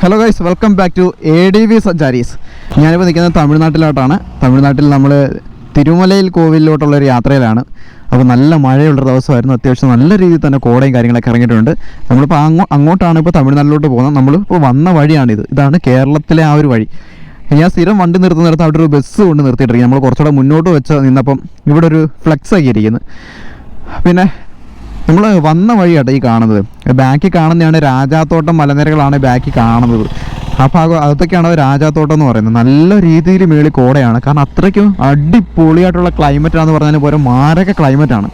Hello guys welcome back to A D V Sancharis ഞാനിപ്പോൾ നിൽക്കുന്നത് തമിഴ്നാട്ടിലോട്ടാണ്. തമിഴ്നാട്ടിൽ നമ്മൾ തിരുമലയിൽ കോവിലോട്ടുള്ള ഒരു യാത്രയിലാണ്. അപ്പോൾ നല്ല മഴയുള്ള ദിവസമായിരുന്നു. അത്യാവശ്യം നല്ല രീതിയിൽ തന്നെ കോടയും കാര്യങ്ങളൊക്കെ ഇറങ്ങിയിട്ടുണ്ട്. നമ്മളിപ്പോൾ അങ്ങോ അങ്ങോട്ടാണ് ഇപ്പോൾ തമിഴ്നാട്ടിലോട്ട് പോകുന്നത്. നമ്മളിപ്പോൾ വന്ന വഴിയാണിത്. ഇതാണ് കേരളത്തിലെ ആ ഒരു വഴി. ഞാൻ സ്ഥിരം വണ്ടി നിർത്തുന്നിടത്ത് അവിടെ ഒരു ബസ് കൊണ്ട് നിർത്തിയിട്ടിരിക്കും നമ്മൾ കുറച്ചുകൂടെ മുന്നോട്ട് വെച്ച് നിന്നപ്പം ഇവിടെ ഒരു ഫ്ലെക്സ് ആക്കിയിരിക്കുന്നത് പിന്നെ നമ്മൾ വന്ന വഴിയാട്ടോ ഈ കാണുന്നത്. ബാക്കി കാണുന്നതാണ് രാജാത്തോട്ടം മലനിരകളാണ് ബാക്കി കാണുന്നത്. ആ ഭാഗം അതൊക്കെയാണ് രാജാത്തോട്ടം എന്ന് പറയുന്നത്. നല്ല രീതിയിൽ മേളിൽ കോടയാണ്. കാരണം അത്രയ്ക്കും അടിപൊളിയായിട്ടുള്ള ക്ലൈമറ്റാണെന്ന് പറഞ്ഞാൽ പോലെ മാരക ക്ലൈമറ്റാണ്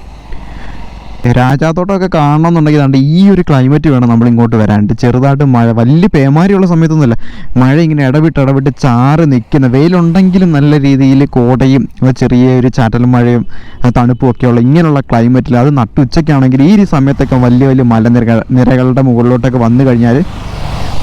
രാജാത്തോട്ടമൊക്കെ കാണണമെന്നുണ്ടെങ്കിൽ അതുകൊണ്ട് ഈ ഒരു ക്ലൈമറ്റ് വേണം നമ്മൾ ഇങ്ങോട്ട് വരാണ്ട് ചെറുതായിട്ട് മഴ വലിയ പേമാരിയുള്ള സമയത്തൊന്നുമില്ല. മഴ ഇങ്ങനെ ഇടവിട്ട് ഇടവിട്ട് ചാറ് നിൽക്കുന്ന വെയിലുണ്ടെങ്കിലും നല്ല രീതിയിൽ കോടയും ചെറിയൊരു ചാറ്റൽ മഴയും തണുപ്പും ഒക്കെയുള്ള ഇങ്ങനെയുള്ള ക്ലൈമറ്റിൽ അത് നട്ടുച്ചയ്ക്കാണെങ്കിൽ ഈ ഒരു സമയത്തൊക്കെ വലിയ വലിയ മലനിരകൾ നിരകളുടെ മുകളിലോട്ടൊക്കെ വന്നു കഴിഞ്ഞാൽ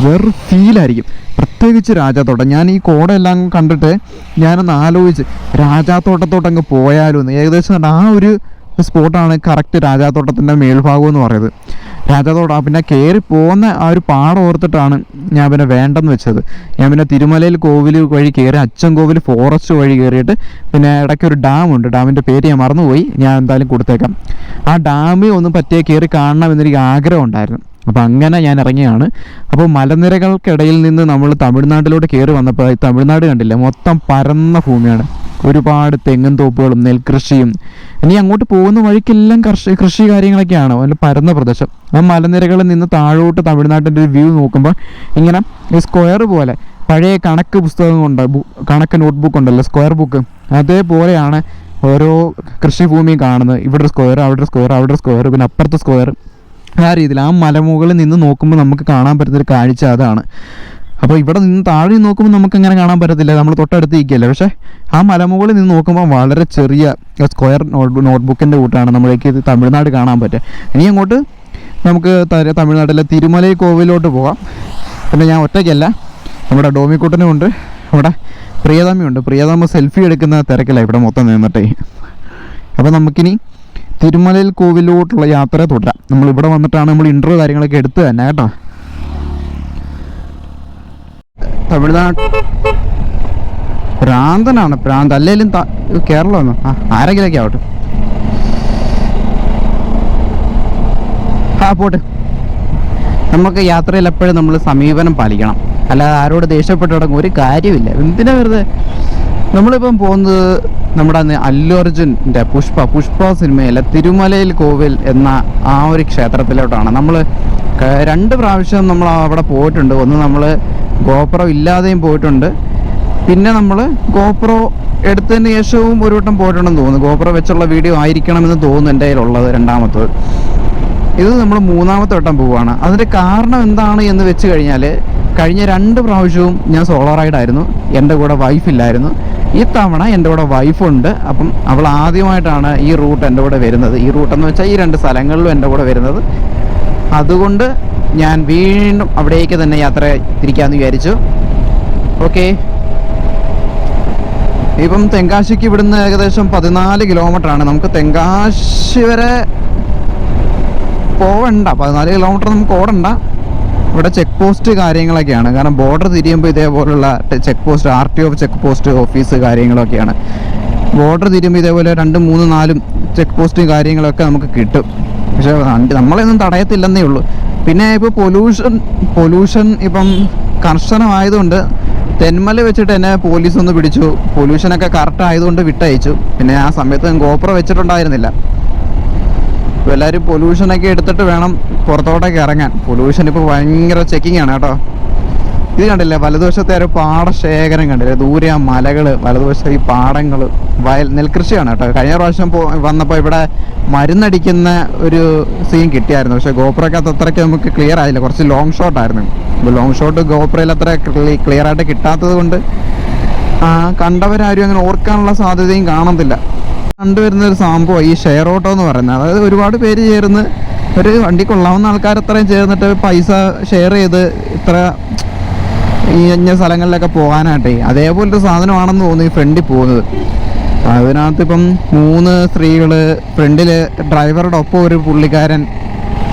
വേറൊരു ഫീലായിരിക്കും പ്രത്യേകിച്ച് രാജാത്തോട്ടം ഞാൻ ഈ കോടയെല്ലാം കണ്ടിട്ട് ഞാനൊന്ന് ആലോചിച്ച് രാജാത്തോട്ടത്തോട്ടങ്ങ് പോയാലോ എന്ന്. ഏകദേശം ആ ഒരു സ്പോട്ടാണ് കറക്റ്റ് രാജാത്തോട്ടത്തിന്റെ മേൽഭാഗം എന്ന് പറയുന്നത്. രാജാത്തോട്ടം പിന്നെ കയറി പോകുന്ന ആ ഒരു പാടം ഓർത്തിട്ടാണ് ഞാൻ പിന്നെ വേണ്ടെന്ന് വെച്ചത്. ഞാൻ പിന്നെ തിരുമലയിൽ കോവിൽ വഴി കയറി അച്ചൻ കോവിൽ ഫോറസ്റ്റ് വഴി കയറിയിട്ട് പിന്നെ ഇടയ്ക്ക് ഒരു ഡാമുണ്ട് ഡാമിന്റെ പേര് ഞാൻ മറന്നുപോയി. ഞാൻ എന്തായാലും കൊടുത്തേക്കാം. ആ ഡാമിൽ ഒന്നും പറ്റിയ കയറി കാണണം എന്നെനിക്ക് ആഗ്രഹം ഉണ്ടായിരുന്നു. അപ്പോൾ അങ്ങനെ ഞാൻ ഇറങ്ങിയാണ്. അപ്പോൾ മലനിരകൾക്കിടയിൽ നിന്ന് നമ്മൾ തമിഴ്നാട്ടിലോട്ട് കയറി വന്നപ്പോൾ തമിഴ്നാട് കണ്ടില്ല മൊത്തം പരന്ന ഭൂമിയാണ്. ഒരുപാട് തെങ്ങും തോപ്പുകളും നെൽകൃഷിയും. ഇനി അങ്ങോട്ട് പോകുന്ന വഴിക്കെല്ലാം കർഷ കൃഷി കാര്യങ്ങളൊക്കെയാണ്. അതിൽ പരന്ന പ്രദേശം. ആ മലനിരകളിൽ നിന്ന് താഴോട്ട് തമിഴ്നാട്ടിന്റെ ഒരു വ്യൂ നോക്കുമ്പോൾ ഇങ്ങനെ ഈ സ്ക്വയർ പോലെ പഴയ കണക്ക് പുസ്തകം കൊണ്ട് ബു- കണക്ക് നോട്ട്ബുക്ക് ഉണ്ടല്ലോ സ്ക്വയർ ബുക്ക്. അതേപോലെയാണ് ഓരോ കൃഷിഭൂമിയും കാണുന്നത്. ഇവിടെ സ്ക്വയർ അവിടെ സ്ക്വയർ അവിടെ സ്ക്വയർ പിന്നെ അപ്പുറത്തെ സ്ക്വയർ. ആ രീതിയിൽ ആ മലമുകളിൽ നിന്ന് നോക്കുമ്പോൾ നമുക്ക് കാണാൻ പറ്റുന്നൊരു കാഴ്ച അതാണ്. അപ്പോൾ ഇവിടെ നിന്ന് താഴെ നോക്കുമ്പോൾ നമുക്ക് അങ്ങനെ കാണാൻ പറ്റത്തില്ല. നമ്മൾ തൊട്ടടുത്ത് ഇരിക്കുകയല്ലേ. പക്ഷേ ആ മലമുകളിൽ നിന്ന് നോക്കുമ്പോൾ വളരെ ചെറിയ സ്ക്വയർ നോട്ട് നോട്ട്ബുക്കിന്റെ കൂട്ടാണ് നമ്മളേക്ക് തമിഴ്നാട് കാണാൻ പറ്റുക. ഇനി അങ്ങോട്ട് നമുക്ക് തമിഴ്നാട്ടിലെ തിരുമലൈ കോവിലോട്ട് പോകാം. പിന്നെ ഞാൻ ഒറ്റയ്ക്കല്ല. നമ്മുടെ ഡോമിക്കുട്ടനും ഉണ്ട്. ഇവിടെ പ്രിയതമ്മയുണ്ട് പ്രിയതമ്മ സെൽഫി എടുക്കുന്ന തിരക്കില്ല ഇവിടെ മൊത്തം നിന്നിട്ടേ. അപ്പോൾ നമുക്കിനി തിരുമലയിൽ കോവിലോട്ടുള്ള യാത്ര തുടരാം. നമ്മൾ ഇവിടെ വന്നിട്ടാണ് നമ്മൾ ഇന്റർവ്യൂ കാര്യങ്ങളൊക്കെ എടുത്ത് തന്നെ കേട്ടോ. തമിഴ്നാട്. ഭ്രാന്തനാണ് പ്രാന്ത. അല്ലെങ്കിലും കേരളമാണ്? ആരെങ്കിലൊക്കെ ആവട്ടെ. ആ പോട്ടെ. നമുക്ക് യാത്രയിൽ എപ്പോഴും നമ്മൾ സമീപനം പാലിക്കണം. അല്ലാതെ ആരോട് ദേഷ്യപ്പെട്ട് തുടങ്ങും ഒരു കാര്യമില്ല എന്തിനാ വെറുതെ? നമ്മളിപ്പം പോകുന്നത് നമ്മുടെ അന്ന് അല്ലു അർജുന്റെ പുഷ്പ പുഷ്പ സിനിമയിലെ തിരുമലയിൽ കോവിൽ എന്ന ആ ഒരു ക്ഷേത്രത്തിലോട്ടാണ്. നമ്മൾ രണ്ട് പ്രാവശ്യം നമ്മൾ അവിടെ പോയിട്ടുണ്ട്. ഒന്ന് നമ്മൾ ഗോപുരം ഇല്ലാതെയും പോയിട്ടുണ്ട്. പിന്നെ നമ്മൾ ഗോപ്രോ എടുത്തതിന് ശേഷവും ഒരു വട്ടം പോയിട്ടുണ്ടെന്ന് തോന്നുന്നു. ഗോപ്രോ വെച്ചുള്ള വീഡിയോ ആയിരിക്കണമെന്ന് തോന്നുന്നു എന്റെ കയ്യിലുള്ളത് രണ്ടാമത്തത്. ഇത് നമ്മൾ മൂന്നാമത്തെ വട്ടം പോവുകയാണ്. അതിന്റെ കാരണം എന്താണ് എന്ന് വെച്ച് കഴിഞ്ഞാൽ കഴിഞ്ഞ രണ്ട് പ്രാവശ്യവും ഞാൻ സോളോ റൈഡായിരുന്നു എന്റെ കൂടെ വൈഫില്ലായിരുന്നു ഈ തവണ എന്റെ കൂടെ വൈഫുണ്ട് അപ്പം അവൾ ആദ്യമായിട്ടാണ് ഈ റൂട്ട് എന്റെ കൂടെ വരുന്നത്. ഈ റൂട്ടെന്ന് വെച്ചാൽ ഈ രണ്ട് സ്ഥലങ്ങളിലും എന്റെ കൂടെ വരുന്നത്. അതുകൊണ്ട് ഞാൻ വീണ്ടും അവിടേക്ക് തന്നെ യാത്ര തിരിക്കാമെന്ന് വിചാരിച്ചു. ഓക്കെ ഇപ്പം തെങ്കാശിക്ക് ഇവിടുന്ന് ഏകദേശം പതിനാല് കിലോമീറ്റർ ആണ്. നമുക്ക് തെങ്കാശി വരെ പോവണ്ട. പതിനാല് കിലോമീറ്റർ നമുക്ക് ഓടണ്ട. ഇവിടെ ചെക്ക് പോസ്റ്റ് കാര്യങ്ങളൊക്കെയാണ്. കാരണം ബോർഡർ തിരിയുമ്പോൾ ഇതേപോലുള്ള check post R T O check post office കാര്യങ്ങളൊക്കെയാണ്. ബോർഡർ തിരിയുമ്പോൾ ഇതേപോലെ രണ്ടും മൂന്നും നാലും ചെക്ക് പോസ്റ്റും കാര്യങ്ങളൊക്കെ നമുക്ക് കിട്ടും. പക്ഷേ നമ്മളെയൊന്നും തടയത്തില്ലെന്നേ ഉള്ളൂ. പിന്നെ ഇപ്പോൾ പൊല്യൂഷൻ പൊല്യൂഷൻ ഇപ്പം കർശനമായതുകൊണ്ട് തെന്മല വെച്ചിട്ട് എന്നെ പോലീസ് ഒന്ന് പിടിച്ചു. പൊല്യൂഷനൊക്കെ കറക്റ്റ് ആയതുകൊണ്ട് വിട്ടയച്ചു. പിന്നെ ആ സമയത്ത് ഗോപ്ര വെച്ചിട്ടുണ്ടായിരുന്നില്ല. ഇപ്പോൾ എല്ലാവരും പൊല്യൂഷനൊക്കെ എടുത്തിട്ട് വേണം പുറത്തോട്ടൊക്കെ ഇറങ്ങാൻ. പൊല്യൂഷൻ ഇപ്പോൾ ഭയങ്കര ചെക്കിംഗ് ആണ് കേട്ടോ. ഇത് കണ്ടില്ലേ? വലതുവശത്തെ ഒരു പാടശേഖരം കണ്ടില്ലേ? ദൂരെ ആ മലകൾ വലതുവശത്തെ ഈ പാടങ്ങൾ വയൽ നെൽകൃഷിയാണ് കേട്ടോ. കഴിഞ്ഞ പ്രാവശ്യം വന്നപ്പോൾ ഇവിടെ മരുന്നടിക്കുന്ന ഒരു സീൻ കിട്ടിയായിരുന്നു. പക്ഷേ ഗോപ്രക്കകത്ത് അത്രയ്ക്ക് നമുക്ക് ക്ലിയർ ആയില്ല. കുറച്ച് ലോങ് ഷോട്ട് ആയിരുന്നു. ഇപ്പോൾ ലോങ് ഷോട്ട് ഗോപ്രയിൽ അത്ര ക്ലിയർ ആയിട്ട് കിട്ടാത്തത് കൊണ്ട് കണ്ടവരാരും അങ്ങനെ ഓർക്കാനുള്ള സാധ്യതയും കാണത്തില്ല. കണ്ടുവരുന്ന ഒരു സംഭവം ഈ ഷെയർ ഓട്ടോ എന്ന് പറയുന്നത്. അതായത് ഒരുപാട് പേര് ചേർന്ന് ഒരു വണ്ടി കൊള്ളാവുന്ന ആൾക്കാർ അത്രയും ചേർന്നിട്ട് പൈസ ഷെയർ ചെയ്ത് ഇത്ര ഈ അഞ്ഞ സ്ഥലങ്ങളിലൊക്കെ പോകാനായിട്ടേ അതേപോലത്തെ സാധനമാണെന്ന് തോന്നുന്നു ഈ ഫ്രണ്ടിൽ പോകുന്നത്. അതിനകത്ത് ഇപ്പം മൂന്ന് സ്ത്രീകൾ ഫ്രണ്ടിൽ ഡ്രൈവറുടെ ഒപ്പം ഒരു പുള്ളിക്കാരൻ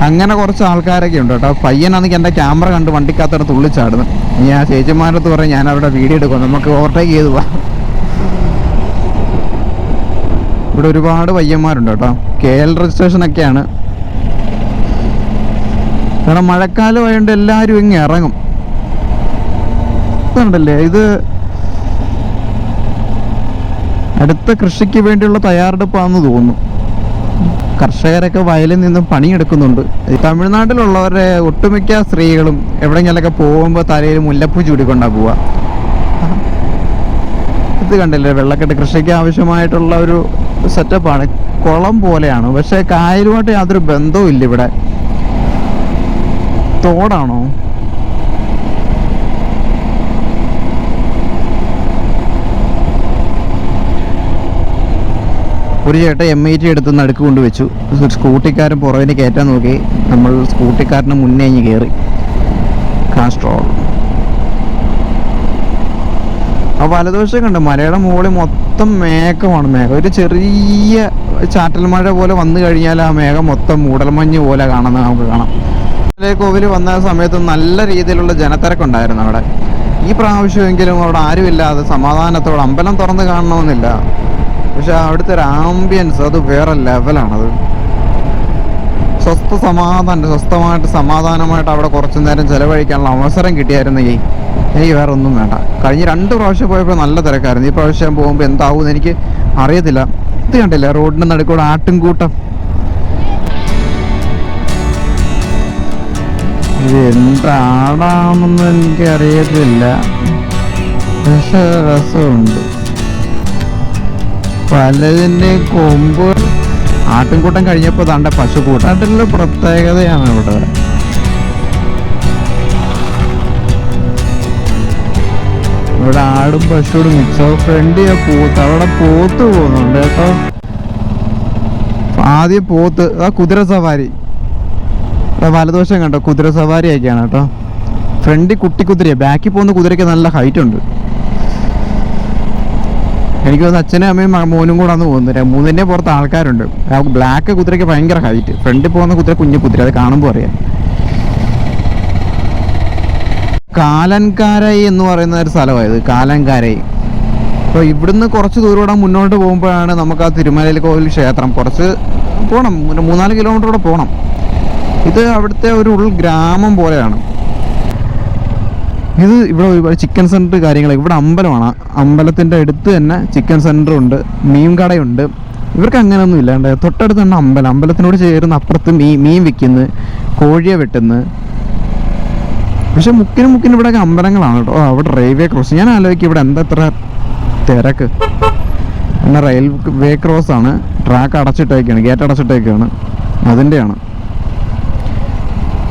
അങ്ങനെ കുറച്ച് ആൾക്കാരൊക്കെ ഉണ്ട് കേട്ടോ. പയ്യനാണെങ്കിൽ എന്റെ ക്യാമറ കണ്ട് വണ്ടിക്കകത്തോടെ തുള്ളിച്ചാടുന്നു ഇനി ആ ചേച്ചിമാരുടെ അടുത്ത് പറയും ഞാൻ അവരുടെ വീഡിയോ എടുക്കും നമുക്ക് ഓവർടേക്ക് ചെയ്തു പോവാം. ഇവിടെ ഒരുപാട് പയ്യന്മാരുണ്ട് കേട്ടോ. കെ എൽ രജിസ്ട്രേഷൻ ഒക്കെയാണ് കാരണം മഴക്കാലമായതുകൊണ്ട് എല്ലാവരും ഇങ്ങ് ഇറങ്ങും. ഇതുണ്ടല്ലേ ഇത് അടുത്ത കൃഷിക്ക് വേണ്ടിയുള്ള തയ്യാറെടുപ്പാണെന്ന് തോന്നുന്നു. കർഷകരൊക്കെ വയലിൽ നിന്നും പണിയെടുക്കുന്നുണ്ട്. തമിഴ്നാട്ടിലുള്ളവരെ ഒട്ടുമിക്ക സ്ത്രീകളും എവിടെയെങ്കിലൊക്കെ പോകുമ്പോൾ തലയിൽ മുല്ലപ്പൂ ചൂടിക്കൊണ്ടാ പോവുക ഇത് കണ്ടില്ലേ? വെള്ളക്കെട്ട് കൃഷിക്ക് ആവശ്യമായിട്ടുള്ള ഒരു സെറ്റപ്പാണ് കുളം പോലെയാണ്. പക്ഷെ കായലുമായിട്ട് യാതൊരു ബന്ധവും ഇല്ല ഇവിടെ. തോടാണോ? ഒരു ചേട്ടൻ എം ഐ ടി എടുത്ത് നടുക്ക് കൊണ്ട് വെച്ചു. സ്കൂട്ടിക്കാരൻ പുറകിന് കയറ്റാൻ നോക്കി. നമ്മൾ സ്കൂട്ടിക്കാരന് മുന്നേ ഇങ്ങ് കയറി കാസ്ട്രോൾ ആ വലതുവശം കണ്ട്? മലയുടെ മുകളിൽ മൊത്തം മേഘമാണ്. മേഘം. ഒരു ചെറിയ ചാറ്റൽ മഴ പോലെ വന്നു കഴിഞ്ഞാൽ ആ മേഘം മൊത്തം മൂടൽമഞ്ഞ് പോലെ കാണുന്നത് നമുക്ക് കാണാം. കോവിൽ വന്ന സമയത്ത് നല്ല രീതിയിലുള്ള ജനത്തിരക്കുണ്ടായിരുന്നു അവിടെ. ഈ പ്രാവശ്യമെങ്കിലും അവിടെ ആരുമില്ലാതെ സമാധാനത്തോടെ അമ്പലം തുറന്ന് കാണണമെന്നില്ല. പക്ഷെ അവിടുത്തെ ഒരു ആംബിയൻസ് അത് വേറെ ലെവലാണത് സ്വസ്ഥ സമാധാനം സ്വസ്ഥമായിട്ട് സമാധാനമായിട്ട് അവിടെ കുറച്ചു നേരം ചെലവഴിക്കാനുള്ള അവസരം കിട്ടിയായിരുന്നെങ്കിൽ എനിക്ക് വേറെ ഒന്നും വേണ്ട. കഴിഞ്ഞ രണ്ട് പ്രാവശ്യം പോയപ്പോൾ നല്ല തിരക്കായിരുന്നു. ഈ പ്രാവശ്യം പോകുമ്പോൾ എന്താവും എനിക്ക് അറിയത്തില്ല. ഇത് കണ്ടില്ല റോഡിന്റെ നടുക്കൂടെ ആട്ടിൻകൂട്ടം. ഇത് എന്താണെന്ന് എനിക്ക് അറിയത്തില്ല പക്ഷെ രസമുണ്ട്. പലതിന്റെ കൊമ്പ്. ആട്ടിൻകൂട്ടം കഴിഞ്ഞപ്പോൾ താണ്ട പശു അതിലുള്ള പ്രത്യേകതയാണ് ഇവിടെ. ഇവിടെ ആടും പശുവോടും മിക്സോ ഫ്രണ്ട് പോത്ത്. അവിടെ പോത്ത് പോകുന്നുണ്ട് കേട്ടോ. ആദ്യം പോത്ത്. ആ കുതിര സവാരി. വലദോഷം കണ്ടോ? കുതിര സവാരി ഒക്കെയാണ് കേട്ടോ. ഫ്രണ്ടിൽ കുട്ടി കുതിരയാണ് ബാക്കിൽ പോകുന്ന കുതിരയ്ക്ക് നല്ല ഹൈറ്റ് ഉണ്ട്. എനിക്ക് തോന്നുന്നു അച്ഛനും അമ്മയും മോനും കൂടെ അന്ന് പോകുന്നത് മൂന്നിന്റെ പുറത്ത് ആൾക്കാരുണ്ട്. ബ്ലാക്ക് കുതിരയ്ക്ക് ഭയങ്കര ഹൈറ്റ് ഫ്രണ്ടിൽ പോകുന്ന കുതിര കുഞ്ഞു കുതിര. അത് കാണുമ്പോൾ അറിയാം. കാലൻകാരൈ എന്ന് പറയുന്ന ഒരു സ്ഥലമായത്. കാലൻകാരൈ അപ്പോൾ ഇവിടുന്ന് കുറച്ച് ദൂരം മുന്നോട്ട് പോകുമ്പോഴാണ് നമുക്ക് ആ തിരുമലയിൽ കോവിൽ ക്ഷേത്രം. കുറച്ച് പോകണം മൂന്നാൽ കിലോമീറ്റർ കൂടെ പോകണം ഇത് അവിടുത്തെ ഒരു ഉൾ ഗ്രാമം പോലെയാണ്. ഇത് ഇവിടെ ഒരുപാട് ചിക്കൻ സെന്റർ കാര്യങ്ങൾ ഇവിടെ അമ്പലമാണ്. അമ്പലത്തിന്റെ അടുത്ത് തന്നെ ചിക്കൻ സെന്റർ ഉണ്ട് മീൻ കടയുണ്ട്. ഇവർക്ക് അങ്ങനെയൊന്നും ഇല്ലാണ്ട് തൊട്ടടുത്ത് തന്നെ അമ്പലം. അമ്പലത്തിനോട് ചേർന്ന് അപ്പുറത്ത് മീൻ മീൻ വിൽക്കുന്നു കോഴിയെ വെട്ടുന്നു. പക്ഷെ മുക്കിനും മുക്കിനും ഇവിടെ അമ്പലങ്ങളാണ് കേട്ടോ. അവിടെ റെയിൽവേ ക്രോസ് ഞാൻ ആലോചിക്കും ഇവിടെ എന്താ ഇത്ര തിരക്ക്. പിന്നെ റെയിൽവേ ക്രോസ് ആണ്. ട്രാക്ക് അടച്ചിട്ടേക്കാണ് ഗേറ്റ് അടച്ചിട്ടേക്കാണ്. അതിന്റെയാണ്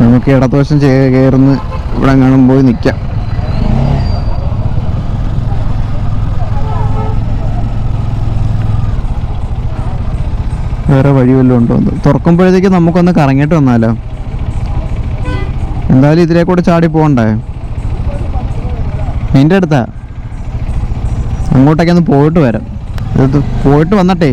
നമുക്ക് ഇടതുവശം കയറുന്ന് ഇവിടെ കാണുമ്പോൾ നിൽക്കാം വേറെ വഴി വല്ലതും ഉണ്ടോ എന്ന്. തുറക്കുമ്പോഴത്തേക്ക് നമുക്കൊന്ന് കറങ്ങിയിട്ട് വന്നാലോ? എന്തായാലും ഇതിലേ കൂടെ ചാടി പോകണ്ടേ? നിന്റെ അടുത്താ? അങ്ങോട്ടേക്ക് ഒന്ന് പോയിട്ട് വരാം. ഇത് പോയിട്ട് വന്നട്ടെ.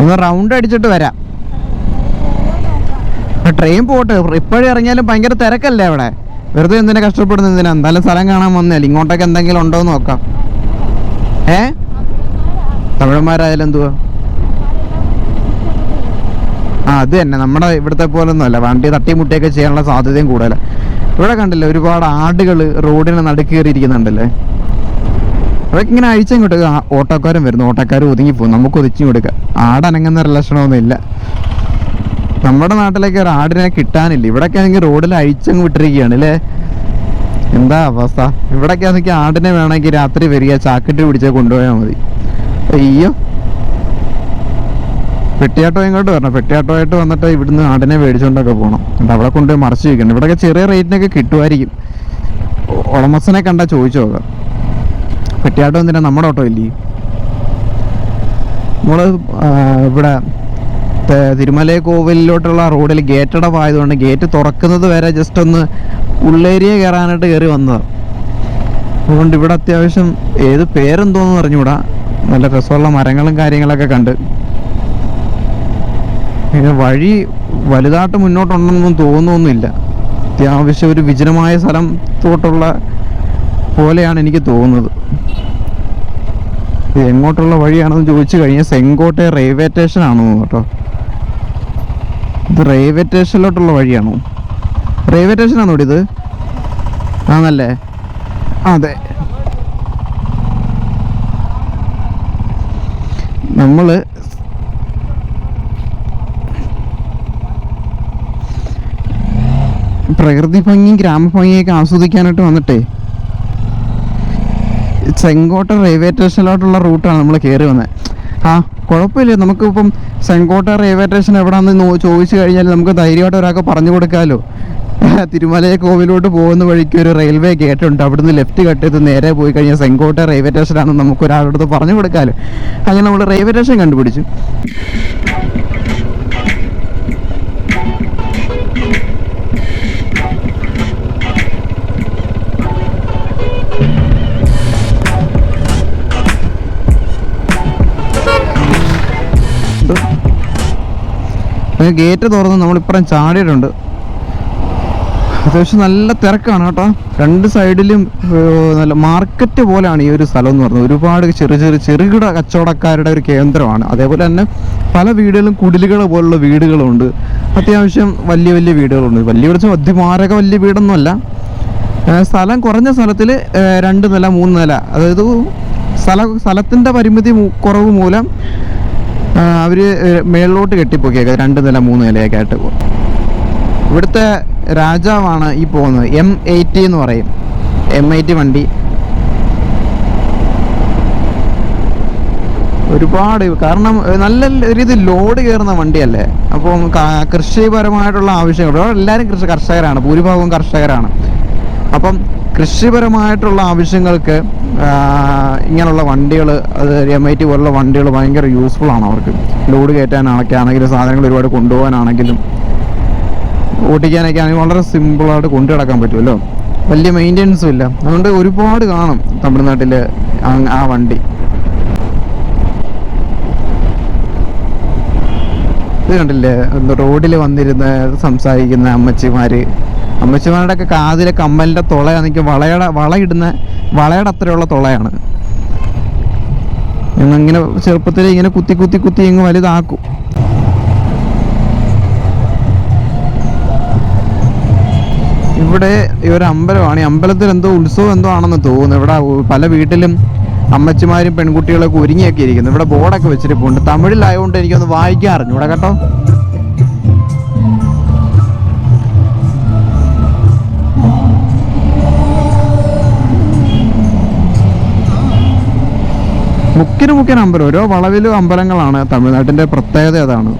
ഒന്ന് റൗണ്ട് അടിച്ചിട്ട് വരാം. ട്രെയിൻ പോട്ടെ ഇപ്പോഴും ഇറങ്ങിയാലും ഭയങ്കര തിരക്കല്ലേ അവിടെ? വെറുതെ എന്തിനാ കഷ്ടപ്പെടുന്നത് എന്തിനാ? എന്തായാലും സ്ഥലം കാണാൻ വന്നല്ലേ ഇങ്ങോട്ടൊക്കെ എന്തെങ്കിലും ഉണ്ടോ എന്ന് നോക്കാം. ഏ? തമിഴന്മാരായാലും എന്തുവാ? ആ അത് തന്നെ. നമ്മുടെ ഇവിടുത്തെ പോലെ ഒന്നുമല്ല വണ്ടി തട്ടിമുട്ടിയൊക്കെ ചെയ്യാനുള്ള സാധ്യതയും കൂടുതല. ഇവിടെ കണ്ടില്ലേ ഒരുപാട് ആടുകൾ റോഡിന് നടുക്കേറിയിരിക്കുന്നുണ്ടല്ലേ അതൊക്കെ ഇങ്ങനെ അഴിച്ചങ്ങോട്ട് ഓട്ടോക്കാരൻ വരുന്നു. ഒതുങ്ങി പോകും നമുക്ക് ഒതുക്കി കൊടുക്കാം. ആടനങ്ങുന്ന ലക്ഷണമൊന്നും ഇല്ല നമ്മുടെ നാട്ടിലേക്ക് ഒരു ആടിനെ കിട്ടാനില്ല. ഇവിടൊക്കെ ആണെങ്കിൽ റോഡിൽ അഴിച്ചങ്ങ് വിട്ടിരിക്കുകയാണ് അല്ലേ? എന്താ അവസ്ഥ? ഇവിടൊക്കെ ആണെങ്കിൽ ആടിനെ വേണമെങ്കിൽ രാത്രി വരിക ചാക്കിട്ട് പിടിച്ച് കൊണ്ടുപോയാൽ മതി. അയ്യോ. പെട്ടിയാട്ടോ ഇങ്ങോട്ട് വരണം. പെട്ടിയാട്ടോ ആയിട്ട് വന്നിട്ട് ഇവിടുന്ന് ആടിനെ മേടിച്ചുകൊണ്ടൊക്കെ പോകണം. എന്നിട്ട് അവിടെ കൊണ്ടുപോയി മറച്ചു വയ്ക്കണം. ഇവിടെയൊക്കെ ചെറിയ റേറ്റിനൊക്കെ കിട്ടുമായിരിക്കും. ഉടമസ്ഥനെ കണ്ടാൽ ചോദിച്ചു നോക്കാം. പെട്ടിയാട്ടോ എന്തിനാ? നമ്മുടെ ഓട്ടോ ഇല്ലേ? നമ്മൾ ഇവിടെ തിരുമല കോവിലോട്ടുള്ള റോഡിൽ ഗേറ്റ് അടവായതുകൊണ്ട് ഗേറ്റ് തുറക്കുന്നത് വരെ ജസ്റ്റ് ഒന്ന് ഉള്ളേരിയ കയറാനായിട്ട് കയറി വന്നത്. അതുകൊണ്ട് ഇവിടെ അത്യാവശ്യം ഏത് പേരെന്തോന്ന് അറിഞ്ഞുകൂടാ. നല്ല രസമുള്ള മരങ്ങളും കാര്യങ്ങളൊക്കെ കണ്ട്. പിന്നെ വഴി വലുതായിട്ട് മുന്നോട്ടുണ്ടെന്നൊന്നും തോന്നുന്നില്ല. അത്യാവശ്യം ഒരു വിജനമായ സ്ഥലം തോട്ടുള്ള പോലെയാണ് എനിക്ക് തോന്നുന്നത്. എങ്ങോട്ടുള്ള വഴിയാണെന്ന് ചോദിച്ചു കഴിഞ്ഞാൽ സെങ്കോട്ടെ റെയിൽവേ സ്റ്റേഷൻ ആണോ കേട്ടോ. ഇത് റെയിൽവേ സ്റ്റേഷനിലോട്ടുള്ള വഴിയാണോ റെയിൽവേ സ്റ്റേഷനാണോ ഇത്? ആണല്ലേ? അതെ. നമ്മൾ പ്രകൃതി ഭംഗിയും ഗ്രാമഭംഗിയൊക്കെ ആസ്വദിക്കാനായിട്ട് വന്നിട്ടേ. ചെങ്കോട്ട റെയിൽവേ സ്റ്റേഷനിലോട്ടുള്ള റൂട്ടാണ് നമ്മൾ കയറി വന്നത് ആ കുഴപ്പമില്ല. നമുക്കിപ്പം ചെങ്കോട്ട റെയിൽവേ സ്റ്റേഷൻ എവിടെയാണെന്ന് നോ- ചോദിച്ചു കഴിഞ്ഞാൽ നമുക്ക് ധൈര്യമായിട്ട് ഒരാൾക്ക് പറഞ്ഞു കൊടുക്കാമല്ലോ തിരുമലയെ കോവിലോട്ട് പോകുന്ന വഴിക്ക് ഒരു റെയിൽവേ ഗേറ്റ് ഉണ്ട്. അവിടുന്ന് ലെഫ്റ്റ് കട്ട് ചെയ്ത് നേരെ പോയി കഴിഞ്ഞാൽ സെങ്കോട്ട റെയിൽവേ സ്റ്റേഷനാണെന്ന് നമുക്ക് ഒരാളുടെ അടുത്ത് പറഞ്ഞു കൊടുക്കാമല്ലോ അങ്ങനെ നമ്മൾ റെയിൽവേ സ്റ്റേഷൻ കണ്ടുപിടിച്ചു. ഗേറ്റ് തുറന്ന് നമ്മളിപ്പുറം ചാടിയിട്ടുണ്ട്. അത്യാവശ്യം നല്ല തിരക്കാണ് കേട്ടോ. രണ്ട് സൈഡിലും നല്ല മാർക്കറ്റ് പോലെയാണ് ഈ ഒരു സ്ഥലം എന്ന് പറഞ്ഞത്. ഒരുപാട് ചെറിയ ചെറിയ ചെറുകിട കച്ചവടക്കാരുടെ ഒരു കേന്ദ്രമാണ്. അതേപോലെ തന്നെ പല വീടുകളും കുടിലുകൾ പോലുള്ള വീടുകളുണ്ട്. അത്യാവശ്യം വലിയ വലിയ വീടുകളുണ്ട്. വലിയ വെച്ചാൽ മധ്യമാരക വലിയ വീടൊന്നുമല്ല. സ്ഥലം കുറഞ്ഞ സ്ഥലത്തിൽ രണ്ട് നില മൂന്ന് നില. അതായത് സ്ഥല സ്ഥലത്തിന്റെ പരിമിതി കുറവ് മൂലം ആ, അവർ മേളിലോട്ട് കെട്ടിപ്പൊക്കിയേക്ക. രണ്ട് നില മൂന്ന് നിലയൊക്കെ ആയിട്ട് ഇവിടുത്തെ രാജാവാണ് ഈ പോകുന്നത്. എം എയ്റ്റി എന്ന് പറയും. എം എയ്റ്റി വണ്ടി. ഒരുപാട് കാരണം നല്ല രീതിയിൽ ലോഡ് കയറുന്ന വണ്ടിയല്ലേ? അപ്പം കൃഷിപരമായിട്ടുള്ള ആവശ്യങ്ങൾ. എല്ലാവരും കർഷകരാണ്. ഭൂരിഭാഗവും കർഷകരാണ്. അപ്പം കൃഷിപരമായിട്ടുള്ള ആവശ്യങ്ങൾക്ക് ഇങ്ങനെയുള്ള വണ്ടികൾ അത് എം ഐ ടി പോലുള്ള വണ്ടികൾ ഭയങ്കര യൂസ്ഫുൾ ആണ് അവർക്ക്. ലോഡ് കയറ്റാനൊക്കെ ആണെങ്കിലും സാധനങ്ങൾ ഒരുപാട് കൊണ്ടുപോകാനാണെങ്കിലും ഓട്ടിക്കാനൊക്കെ ആണെങ്കിൽ വളരെ സിമ്പിളായിട്ട് കൊണ്ടു നടക്കാൻ പറ്റുമല്ലോ. വലിയ മെയിന്റെനൻസും ഇല്ല. അതുകൊണ്ട് ഒരുപാട് കാണും തമിഴ്നാട്ടിൽ ആ വണ്ടി. ഇത് കണ്ടില്ലേ? റോഡിൽ വന്നിരുന്ന് സംസാരിക്കുന്ന അമ്മച്ചിമാര് അമ്മച്ചിമാരുടെ ഒക്കെ കാതിലെ കമ്മലിന്റെ തുളയാണെങ്കിൽ വളയുടെ വളയിടുന്ന വളയുടെ അത്രയുള്ള തുളയാണ്. ഇങ്ങനെ ചെറുപ്പത്തിൽ ഇങ്ങനെ കുത്തി കുത്തി കുത്തി ഇങ്ങ് വലുതാക്കും. ഇവിടെ ഈ ഒരു അമ്പലമാണ്. ഈ അമ്പലത്തിൽ എന്തോ ഉത്സവം എന്തോ ആണെന്ന് തോന്നുന്നു. ഇവിടെ പല വീട്ടിലും അമ്മച്ചിമാരും പെൺകുട്ടികളൊക്കെ ഒരുങ്ങിയൊക്കെ ഇരിക്കുന്നു. ഇവിടെ ബോർഡൊക്കെ വെച്ചിരിപ്പുണ്ട്. തമിഴിലായതുകൊണ്ട് എനിക്കൊന്ന് വായിക്കാൻ അറിഞ്ഞൂടെ കേട്ടോ. മുക്കിന് മുക്കിന് അമ്പലം ഓരോ വളവിലും അമ്പലങ്ങളാണ്. തമിഴ്നാട്ടിന്റെ പ്രത്യേകത അതാണ്.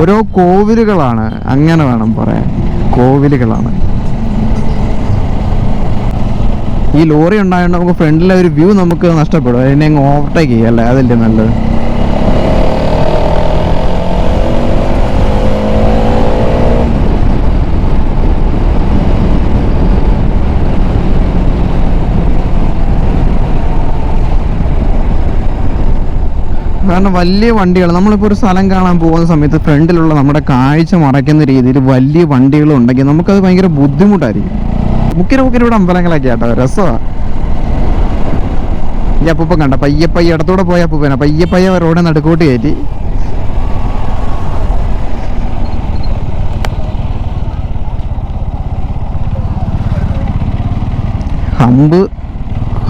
ഓരോ കോവിലുകളാണ്. അങ്ങനെ വേണം പറയാൻ. കോവിലുകളാണ്. ഈ ലോറി ഉണ്ടായതുകൊണ്ട് നമുക്ക് ഫ്രണ്ടിലെ ഒരു വ്യൂ നമുക്ക് നഷ്ടപ്പെടും. അതിനെ അങ്ങ് ഓവർടേക്ക് ചെയ്യല്ലേ അതല്ലേ നല്ലത്? കാരണം വലിയ വണ്ടികൾ നമ്മളിപ്പോൾ ഒരു സ്ഥലം കാണാൻ പോകുന്ന സമയത്ത് ഫ്രണ്ടിലുള്ള നമ്മുടെ കാഴ്ച മറയ്ക്കുന്ന രീതിയിൽ വലിയ വണ്ടികൾ ഉണ്ടെങ്കിൽ നമുക്കത് ഭയങ്കര ബുദ്ധിമുട്ടായിരിക്കും. മുക്കിന് മുക്കിന് ഇവിടെ അമ്പലങ്ങളൊക്കെ ആട്ടോ രസമാണ് ഈ അപ്പൂപ്പം കണ്ട പയ്യ പയ്യ ഇടത്തൂടെ പോയ അപ്പൂപ്പന പയ്യ പയ്യ റോഡ് നടുക്കോട്ട് കയറ്റി. ഹമ്പ്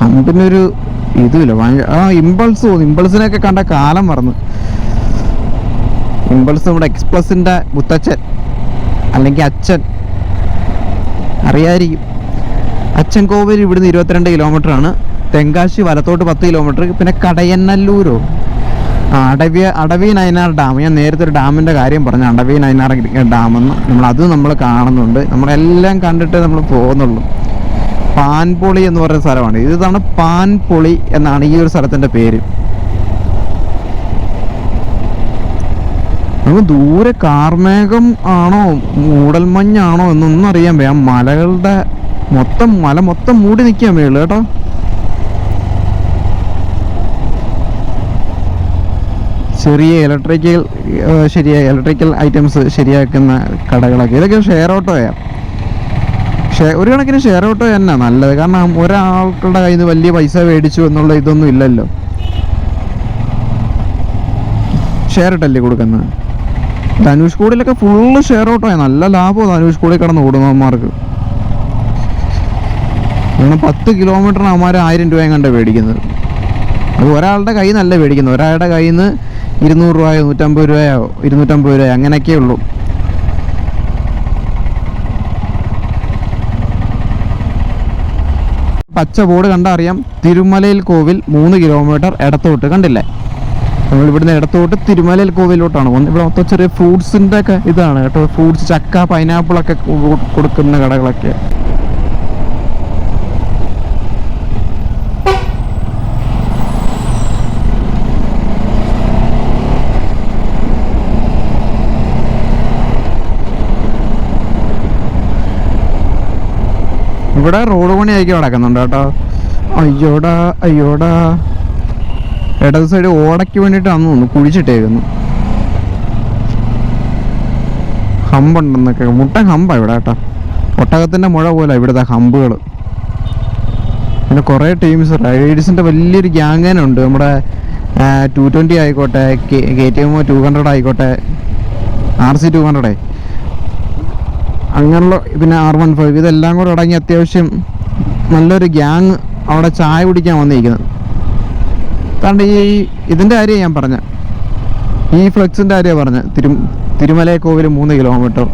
ഹമ്പിനൊരു ഇതുമില്ല. ആ ഇമ്പൾസ് തോന്നി. ഇമ്പൾസിനൊക്കെ കണ്ട കാലം മറന്നു. ഇമ്പൾസ് നമ്മുടെ എക്സ്പ്ലസിന്റെ മുത്തച്ഛൻ അല്ലെങ്കിൽ അച്ഛൻ. അറിയാതിരിക്കും. അച്ഛൻ കോവിൽ ഇവിടുന്ന് ഇരുപത്തിരണ്ട് കിലോമീറ്റർ ആണ്. തെങ്കാശി വലത്തോട്ട് പത്ത് കിലോമീറ്റർ പിന്നെ കടയന്നല്ലൂരോ? ആ അടവി അടവി നയനാർ ഡാം. ഞാൻ നേരത്തെ ഒരു ഡാമിന്റെ കാര്യം പറഞ്ഞു അടവി നയനാർ ഡാമെന്ന് നമ്മൾ അത് നമ്മൾ കാണുന്നുണ്ട്. നമ്മളെല്ലാം കണ്ടിട്ട് നമ്മൾ പോകുന്നുള്ളൂ. പാൻപൊളി എന്ന് പറയുന്ന സ്ഥലമാണ്. ഇതാണ് പാൻപൊളി എന്നാണ് ഈ ഒരു സ്ഥലത്തിന്റെ പേര്. നമുക്ക് ദൂരെ കാർമേഘം ആണോ മൂടൽമഞ്ഞാണോ എന്നൊന്നും അറിയാൻ വയ്യ. മലകളുടെ മൊത്തം മല മൊത്തം മൂടി നിൽക്കാൻ വേൾ കേട്ടോ. ചെറിയ ഇലക്ട്രിക്കൽ ശരിയായ ഇലക്ട്രിക്കൽ ഐറ്റംസ് ശരിയാക്കുന്ന കടകളൊക്കെ. ഇതൊക്കെ ഷെയർ ഓട്ടോയാണ് ഒരു കണക്കിന് ഷെയർ ഓട്ടോ തന്നെ നല്ലത്. കാരണം ഒരാൾക്കുടെ കയ്യിൽ നിന്ന് വലിയ പൈസ മേടിച്ചു എന്നുള്ള ഇതൊന്നും ഇല്ലല്ലോ. ഷെയർ ഇട്ടല്ലേ കൊടുക്കുന്നത്? ധനുഷ് കൂടിലൊക്കെ ഫുള്ള് ഷെയർ ഓട്ടോയാണ് നല്ല ലാഭമാണ് ധനുഷ് കൂടി കിടന്ന് ഓടുന്നവന്മാർക്ക്. കാരണം പത്ത് കിലോമീറ്ററിന് അവന്മാർ ആയിരം രൂപയും കണ്ട മേടിക്കുന്നത്. അത് ഒരാളുടെ കയ്യിൽ നിന്നല്ല മേടിക്കുന്നത്. ഒരാളുടെ കയ്യിൽ നിന്ന് ഇരുന്നൂറ് രൂപയോ നൂറ്റമ്പത് രൂപയോ ഇരുന്നൂറ്റമ്പത് രൂപയോ അങ്ങനെയൊക്കെ ഉള്ളൂ. പച്ച ബോർഡ് കണ്ടാൽ അറിയാം തിരുമലയിൽ കോവിൽ മൂന്ന് കിലോമീറ്റർ ഇടത്തോട്ട് കണ്ടില്ലേ? നമ്മൾ ഇവിടുന്ന് ഇടത്തോട്ട് തിരുമലയിൽ കോവിലോട്ടാണ് പോകുന്നത്. ഇവിടെ മൊത്തം ചെറിയ ഫ്രൂട്ട്സിന്റെ ഒക്കെ ഇതാണ് കേട്ടോ. ഫ്രൂട്ട്സ് ചക്ക പൈനാപ്പിളൊക്കെ കൊടുക്കുന്ന കടകളൊക്കെ. ഇവിടെ റോഡ് പണി ആയിരിക്കും നടക്കുന്നുണ്ട് കേട്ടോ. അയ്യോടാ അയ്യോടാ. ഇടത് സൈഡ് ഓടയ്ക്ക് വേണ്ടിയിട്ടാന്ന് തോന്നുന്നു. കുഴിച്ചിട്ടേക്കുന്നു. ഹമ്പുണ്ടെന്നൊക്കെ. മുട്ട ഹമ്പാ ഇവിടെ കേട്ടോ. ഒട്ടകത്തിന്റെ മുഴ പോലെ ഇവിടുത്തെ ഹമ്പുകൾ പിന്നെ കുറേ ടീംസ് റൈഡേഴ്സിന്റെ വലിയൊരു ഗ്യാങ് തന്നെ ഉണ്ട് നമ്മുടെ ടു ട്വന്റി ആയിക്കോട്ടെ K T M two hundred ആയിക്കോട്ടെ ആർ സി ടു ഹൺഡ്രഡേ അങ്ങനെയുള്ള പിന്നെ ആർ വൺ ഫൈവ് ഇതെല്ലാം കൂടെ അടങ്ങി അത്യാവശ്യം നല്ലൊരു ഗ്യാങ് അവിടെ ചായ കുടിക്കാൻ വന്നിരിക്കുന്നത്. കാരണം ഈ ഇതിന്റെ കാര്യം ഞാൻ പറഞ്ഞ. ഈ ഫ്ലെക്സിന്റെ കാര്യമാണ് പറഞ്ഞ. തിരു തിരുമലയെ കോവിൽ മൂന്ന് കിലോമീറ്റർ